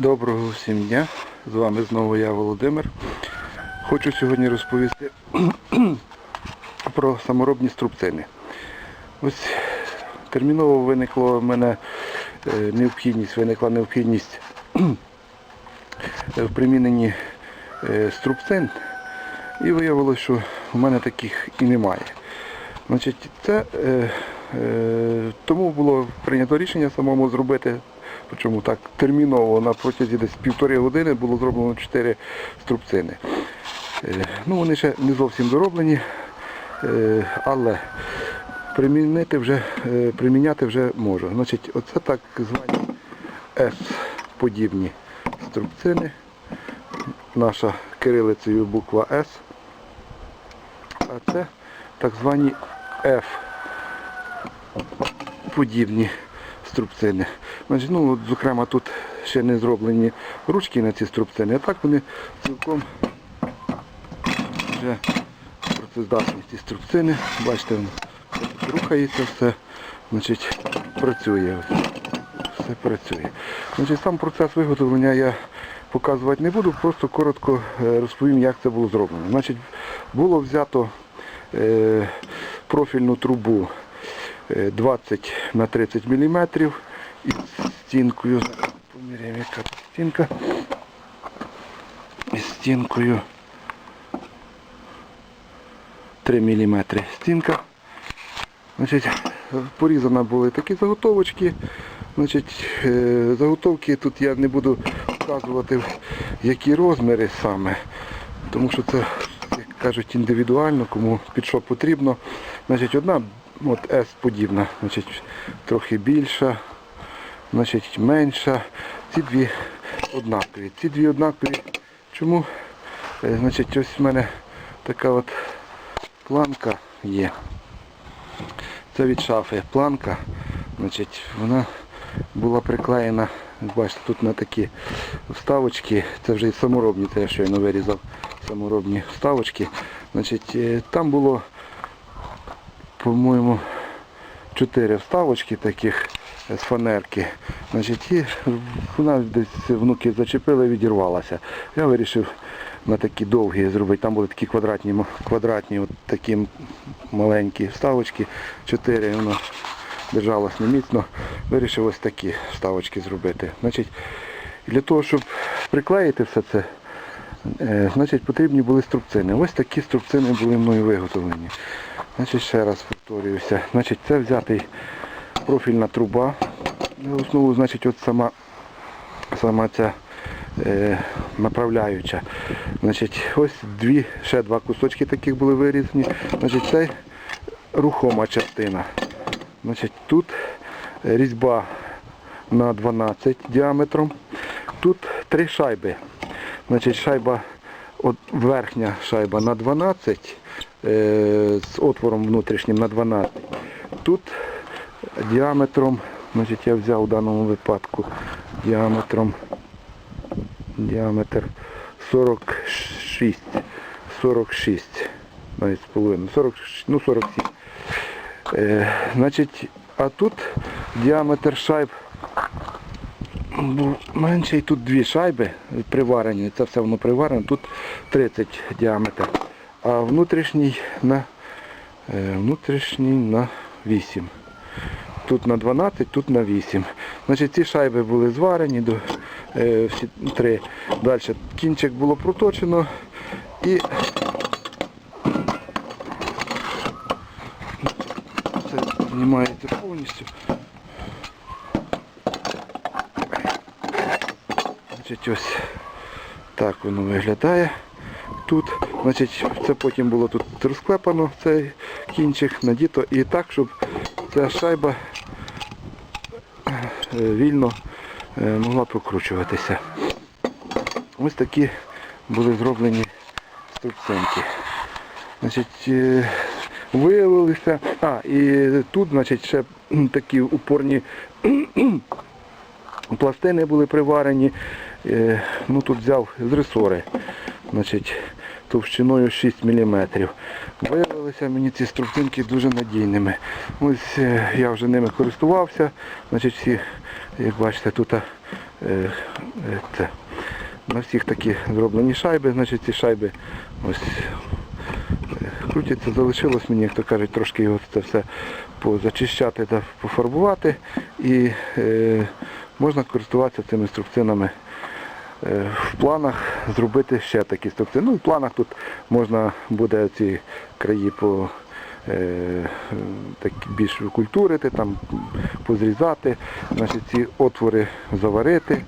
Доброго всім дня! З вами знову я Володимир. Хочу сьогодні розповісти про саморобні струбцини. Ось терміново виникла в мене е, необхідність, виникла необхідність в приміненні е, струбцин і виявилося, що в мене таких і немає. Значить, це, е, тому було прийнято рішення самому зробити, причому так терміново на протязі десь півтори години було зроблено чотири струбцини. Е, ну, вони ще не зовсім дороблені, е, але примінити вже, е, приміняти вже можу. Значить, оце так звані S-подібні струбцини. Наша кирилицею буква С. А це так звані F подібні струбцини. Ну, зокрема, тут ще не зроблені ручки на ці струбцини, а так вони цілком вже працездатні ці струбцини. Бачите, воно рухається все, значить, працює. Все працює. Значить, сам процес виготовлення я показувати не буду, просто коротко е, розповім, як це було зроблено. Значить, було взято е, профільну трубу 20 на 30 мм із стінкою. Поміряємо, яка стінка. Із стінкою 3 мм стінка. Значить, порізано були такі заготовочки. Значить, е, заготовки тут я не буду вказувати, які розміри саме, тому що це, як кажуть, індивідуально, кому під що потрібно. Значить, одна от S подібна, значить, трохи більша, значить, менша. Ці дві однакові. Ці дві однакові. Чому? Е, Значить, ось в мене така от планка є. Це від шафи планка. Значить, вона була приклеєна, бачите, тут на такі вставочки. Це вже і саморобні, це я щойно вирізав саморобні вставочки. Значить, е, там було, по-моєму, чотири вставочки таких е, з фанерки. Значить, і вона десь внуки зачепили, відірвалася. Я вирішив на такі довгі зробити. Там були такі квадратні, квадратні от такі маленькі вставочки, чотири, воно держалось неміцно. Вирішив ось такі вставочки зробити. Значить, для того, щоб приклеїти все це, значить, потрібні були струбцини. Ось такі струбцини були мною виготовлені. Значить, ще раз повторююся. Значить, це взятий профільна труба. На основу, значить, от сама, сама ця е, направляюча. Значить, ось дві, ще два кусочки таких були вирізані. Значить, це рухома частина. Значить, тут різьба на 12 діаметром. Тут три шайби. Значить, шайба, от верхня шайба на 12 е, з отвором внутрішнім на 12. Тут діаметром, значить, я взяв у даному випадку діаметром діаметр 46, 46, навіть з половиною, 40, ну 47. Е, значить, а тут діаметр шайб був менший, тут дві шайби приварені, це все воно приварено, тут 30 діаметр, а внутрішній на, е, внутрішній на 8. Тут на 12, тут на 8. Значить, ці шайби були зварені до е, всі три. Далі кінчик було проточено і знімається повністю. Значить, ось так воно виглядає тут. Значить, це потім було тут розклепано, цей кінчик, надіто і так, щоб ця шайба е, вільно е, могла прокручуватися. Ось такі були зроблені струбцинки. Значить, е, виявилися. А, і тут, значить, ще такі упорні пластини були приварені. Е, Ну, тут взяв з ресори. Значить, товщиною 6 мм. Виявилися мені ці струбцинки дуже надійними. Ось е, я вже ними користувався. Значить, всі, як бачите, тут е, це, на всіх такі зроблені шайби, значить ці шайби ось крутяться, залишилось мені, як то кажуть, трошки його це все позачищати та пофарбувати і е, можна користуватися цими струбцинами. Е, В планах зробити ще такі струбцини. Ну, в планах тут можна буде ці краї по е, так, більш викультурити, там позрізати, значить, ці отвори заварити,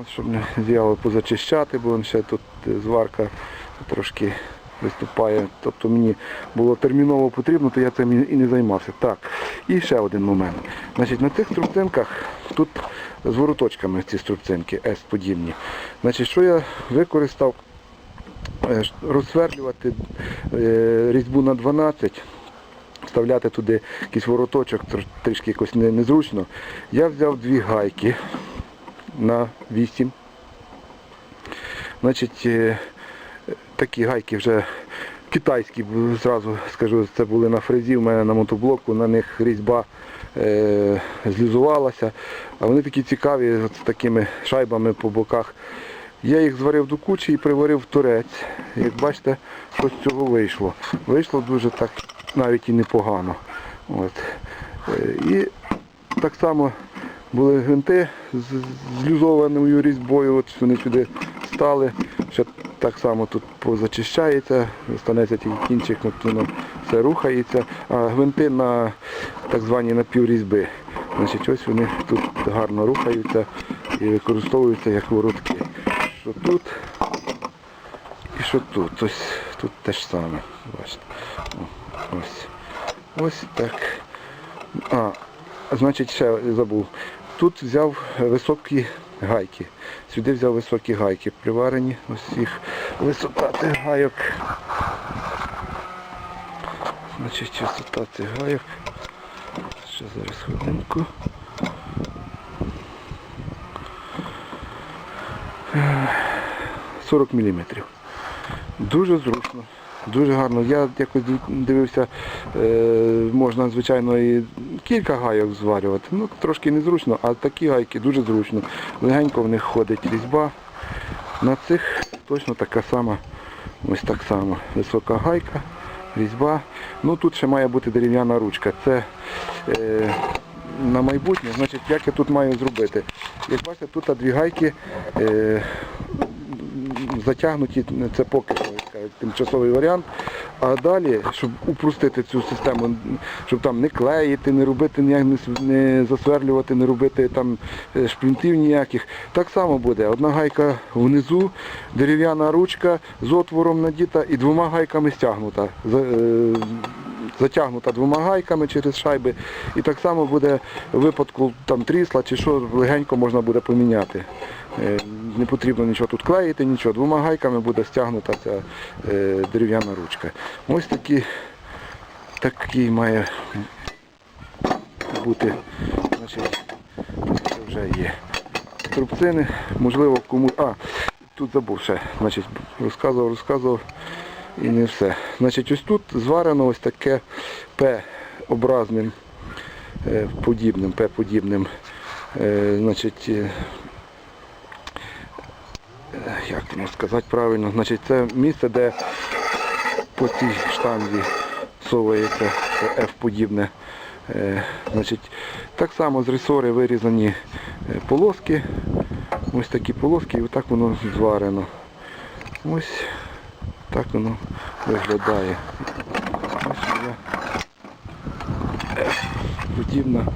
от, щоб не з'яло позачищати, бо ще тут е, зварка трошки виступає. Тобто мені було терміново потрібно, то я цим і не займався. Так, і ще один момент. Значить, на цих струбцинках тут з вороточками ці струбцинки С-подібні. Значить, що я використав? Е, Розсверлювати е, різьбу на 12, вставляти туди якийсь вороточок, трішки якось незручно. Я взяв дві гайки на 8. Значить, е, такі гайки вже китайські, зразу скажу, це були на фрезі, у мене на мотоблоку, на них різьба е, злізувалася. А вони такі цікаві, з такими шайбами по боках. Я їх зварив до кучі і приварив в турець. Як бачите, що з цього вийшло. Вийшло дуже так навіть і непогано. От. Е, І так само були гвинти з з злюзованою різьбою, от вони сюди стали. Ще так само тут позачищається, станеться тільки кінчик, воно все рухається, а гвинти на так звані напіврізьби. Значить, ось вони тут гарно рухаються і використовуються як воротки. Що тут і що тут. Ось тут те ж саме. Бачите. Ось. Ось так. А, значить, ще забув. Тут взяв високі гайки. Сюди взяв високі гайки, приварені. Ось їх висота цих гайок. Значить, висота цих гайок. Ще зараз хвилинку. Е, 40 мм. Дуже зручно, дуже гарно. Я якось дивився, е, можна, звичайно, і кілька гайок зварювати. Ну, трошки незручно, а такі гайки дуже зручно. Легенько в них ходить різьба. На цих точно така сама, ось так само. Висока гайка, різьба. Ну тут ще має бути дерев'яна ручка. Це е, на майбутнє, значить, як я тут маю зробити. Як бачите, тут дві гайки. Е, затягнуті, це поки тимчасовий варіант. А далі, щоб упростити цю систему, щоб там не клеїти, не робити не засверлювати, не робити там е, шплінтів ніяких. Так само буде. Одна гайка внизу, дерев'яна ручка з отвором надіта і двома гайками стягнута. За- Затягнута двома гайками через шайби. І так само буде в випадку там трісла чи що легенько можна буде поміняти. Е, Не потрібно нічого тут клеїти, нічого. Двома гайками буде стягнута ця е, дерев'яна ручка. Ось такі, такий має бути, значить, вже є. Трубцини, можливо, кому. А, тут забув ще, значить, розказував, розказував і не все. Значить, ось тут зварено ось таке П-образним, е, подібним, П-подібним. е, Значить, е, як воно сказати правильно, значить це місце, де по цій штанзі совається F-подібне. Значить, так само з ресори вирізані полоски. Ось такі полоски і отак воно зварено. Ось так воно виглядає. Подібна.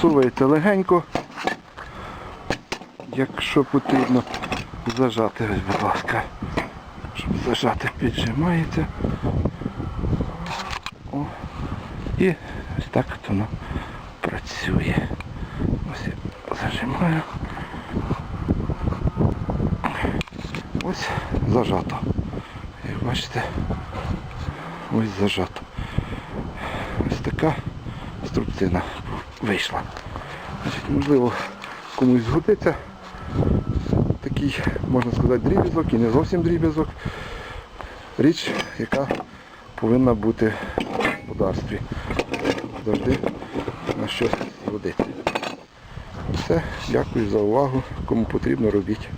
Сувається легенько. Якщо потрібно зажати, ось, будь ласка. Щоб зажати, піджимається. О. І ось так воно працює. Ось я зажимаю. Ось зажато. Як бачите, ось зажато. Ось така струбцина вийшла. Значить, можливо, комусь згодиться такий, можна сказати, дріб'язок і не зовсім дріб'язок. Річ, яка повинна бути в господарстві. Завжди на щось згодиться. Все, дякую за увагу. Кому потрібно, робіть.